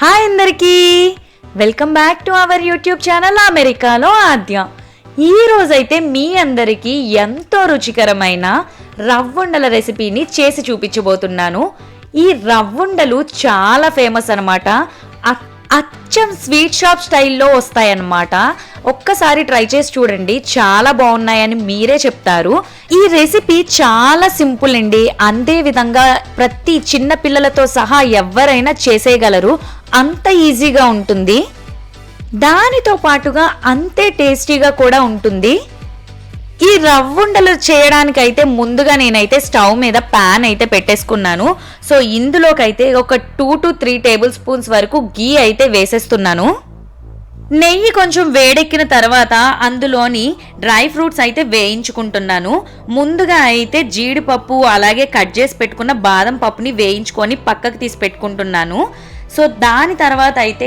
Hi అందరికీ. Welcome back to our YouTube channel అమెరికాలో ఆద్య. ఈరోజైతే మీ అందరికీ ఎంతో రుచికరమైన రవ్వుండల రెసిపీని చేసి చూపించబోతున్నాను. ఈ రవ్వుండలు చాలా ఫేమస్ అనమాట అచ్చం స్వీట్ షాప్ స్టైల్లో వస్తాయన్నమాట. ఒక్కసారి ట్రై చేసి చూడండి చాలా బాగున్నాయని మీరే చెప్తారు. ఈ రెసిపీ చాలా సింపుల్ అండి. అంతే విధంగా ప్రతి చిన్న పిల్లలతో సహా ఎవరైనా చేసేయగలరు. అంత ఈజీగా ఉంటుంది. దానితో పాటుగా అంతే టేస్టీగా కూడా ఉంటుంది. ఈ రవ్వుండలు చేయడానికైతే ముందుగా నేనైతే స్టవ్ మీద ప్యాన్ అయితే పెట్టేసుకున్నాను. సో ఇందులోకైతే ఒక two to three tablespoons వరకు గీ అయితే వేసేస్తున్నాను. నెయ్యి కొంచెం వేడెక్కిన తర్వాత అందులోని డ్రై ఫ్రూట్స్ అయితే వేయించుకుంటున్నాను. ముందుగా అయితే జీడిపప్పు అలాగే కట్ చేసి పెట్టుకున్న బాదం పప్పుని వేయించుకొని పక్కకు తీసి పెట్టుకుంటున్నాను. సో దాని తర్వాత అయితే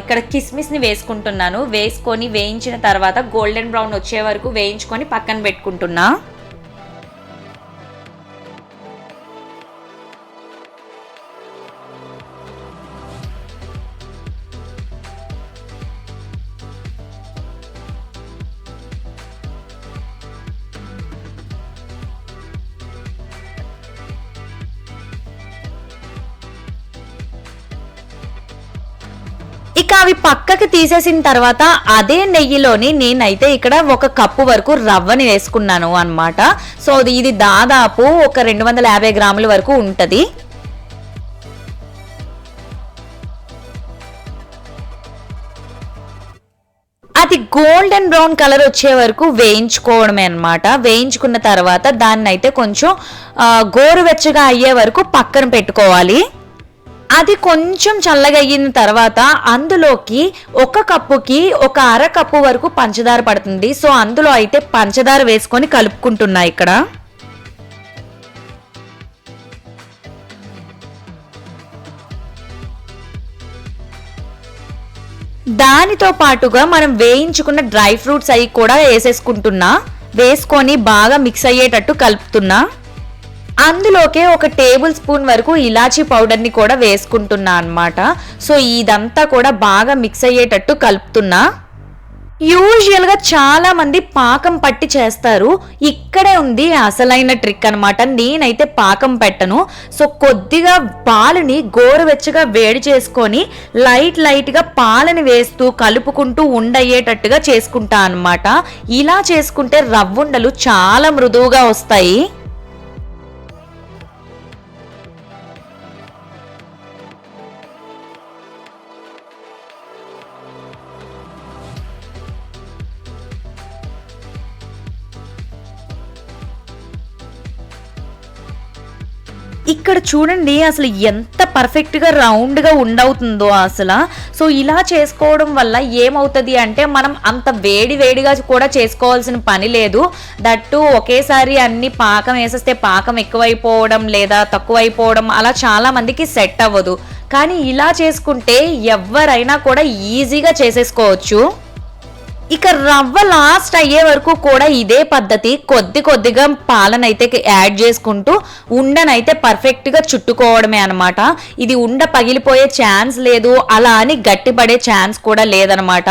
ఇక్కడ కిస్మిస్ని వేసుకుంటున్నాను. వేసుకొని వేయించిన తర్వాత గోల్డెన్ బ్రౌన్ వచ్చే వరకు వేయించుకొని పక్కన పెట్టుకుంటున్నా. ఇక అవి పక్కకి తీసేసిన తర్వాత అదే నెయ్యిలోని నేనైతే ఇక్కడ ఒక కప్పు వరకు రవ్వని వేసుకున్నాను అన్నమాట. సో ఇది- ఇది దాదాపు ఒక రెండు వందల యాభై గ్రాముల వరకు ఉంటుంది. అది గోల్డెన్ బ్రౌన్ కలర్ వచ్చే వరకు వేయించుకోవడమే అన్నమాట. వేయించుకున్న తర్వాత దాన్ని అయితే కొంచెం గోరువెచ్చగా అయ్యే వరకు పక్కన పెట్టుకోవాలి. అది కొంచెం చల్లగా అయిన తర్వాత అందులోకి ఒక కప్పుకి ఒక అర కప్పు వరకు పంచదార పడుతుంది. సో అందులో అయితే పంచదార వేసుకొని కలుపుకుంటున్నా ఇక్కడ. దానితో పాటుగా మనం వేయించుకున్న డ్రై ఫ్రూట్స్ అవి కూడా వేసేసుకుంటున్నా. వేసుకొని బాగా మిక్స్ అయ్యేటట్టు కలుపుతున్నా. అందులోకే ఒక టేబుల్ స్పూన్ వరకు ఇలాచీ పౌడర్ని కూడా వేసుకుంటున్నా అన్నమాట. సో ఇదంతా కూడా బాగా మిక్స్ అయ్యేటట్టు కలుపుతున్నా. యూజువల్గా చాలా మంది పాకం పట్టి చేస్తారు. ఇక్కడే ఉంది అసలైన ట్రిక్ అనమాట నేనైతే పాకం పెట్టను. సో కొద్దిగా పాలని గోరువెచ్చగా వేడి చేసుకొని లైట్ లైట్గా పాలని వేస్తూ కలుపుకుంటూ ఉండయ్యేటట్టుగా చేసుకుంటా అన్నమాట. ఇలా చేసుకుంటే రవ్వుండలు చాలా మృదువుగా వస్తాయి. ఇక్కడ చూడండి అసలు ఎంత పర్ఫెక్ట్గా రౌండ్గా ఉండవుతుందో అసలు. సో ఇలా చేసుకోవడం వల్ల ఏమవుతుంది అంటే మనం అంత వేడి వేడిగా కూడా చేసుకోవాల్సిన పని లేదు. దట్టు ఒకేసారి అన్ని పాకం వేసేస్తే పాకం ఎక్కువైపోవడం లేదా తక్కువైపోవడం అలా చాలా మందికి సెట్ అవ్వదు. కానీ ఇలా చేసుకుంటే ఎవరైనా కూడా ఈజీగా చేసేసుకోవచ్చు. ఇక రవ్వ లాస్ట్ అయ్యే వరకు కూడా ఇదే పద్ధతి. కొద్ది కొద్దిగా పాలనైతే యాడ్ చేసుకుంటూ ఉండనైతే పర్ఫెక్ట్గా చుట్టుకోవడమే అనమాట ఇది ఉండ పగిలిపోయే ఛాన్స్ లేదు అలా అని గట్టిపడే ఛాన్స్ కూడా లేదనమాట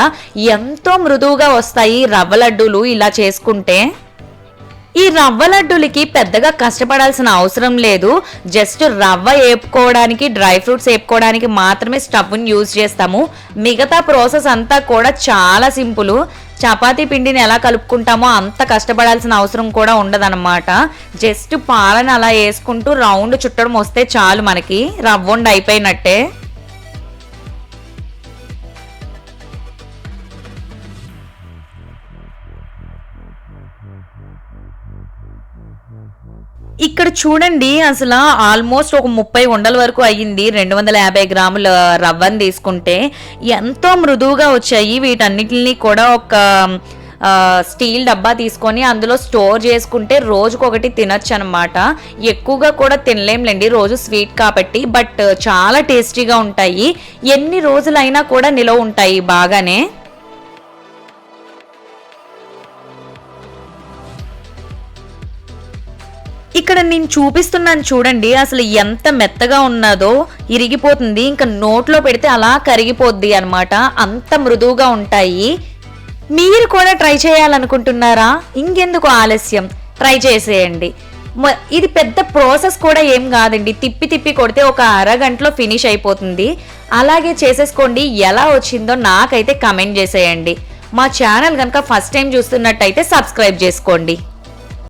ఎంతో మృదువుగా వస్తాయి రవ్వ లడ్డూలు ఇలా చేసుకుంటే. ఈ రవ్వ లడ్డూలకి పెద్దగా కష్టపడాల్సిన అవసరం లేదు. జస్ట్ రవ్వ వేపుకోవడానికి డ్రై ఫ్రూట్స్ వేపుకోవడానికి మాత్రమే స్టవ్ని యూజ్ చేస్తాము. మిగతా ప్రాసెస్ అంతా కూడా చాలా సింపుల్. చపాతీ పిండిని ఎలా కలుపుకుంటామో అంత కష్టపడాల్సిన అవసరం కూడా ఉండదన్నమాట. జస్ట్ పాలను అలా వేసుకుంటూ రౌండ్ చుట్టడం వస్తే చాలు మనకి. రవ్వండి అయిపోయినట్టే. ఇక్కడ చూడండి అసలు ఆల్మోస్ట్ ఒక ముప్పై ఉండల వరకు అయ్యింది. రెండు వందల యాభై గ్రాముల రవ్వను తీసుకుంటే ఎంతో మృదువుగా వచ్చాయి. వీటన్నిటిని కూడా ఒక స్టీల్ డబ్బా తీసుకొని అందులో స్టోర్ చేసుకుంటే రోజుకొకటి తినొచ్చు అనమాట ఎక్కువగా కూడా తినలేంలేండి రోజు స్వీట్ కాబట్టి. బట్ చాలా టేస్టీగా ఉంటాయి. ఎన్ని రోజులైనా కూడా నిలవ ఉంటాయి బాగానే. ఇక్కడ నేను చూపిస్తున్నాను చూడండి అసలు ఎంత మెత్తగా ఉన్నదో ఇరిగిపోతుంది. ఇంకా నోట్లో పెడితే అలా కరిగిపోద్ది అన్నమాట. అంత మృదువుగా ఉంటాయి. మీరు కూడా ట్రై చేయాలనుకుంటున్నారా? ఇంకెందుకు ఆలస్యం? ట్రై చేసేయండి. మ- ఇది పెద్ద ప్రాసెస్ కూడా ఏం కాదండి. తిప్పి తిప్పి కొడితే ఒక అరగంటలో ఫినిష్ అయిపోతుంది. అలాగే చేసేసుకోండి. ఎలా వచ్చిందో నాకైతే కమెంట్ చేసేయండి. మా ఛానల్ కనుక ఫస్ట్ టైం చూస్తున్నట్టయితే సబ్స్క్రైబ్ చేసుకోండి.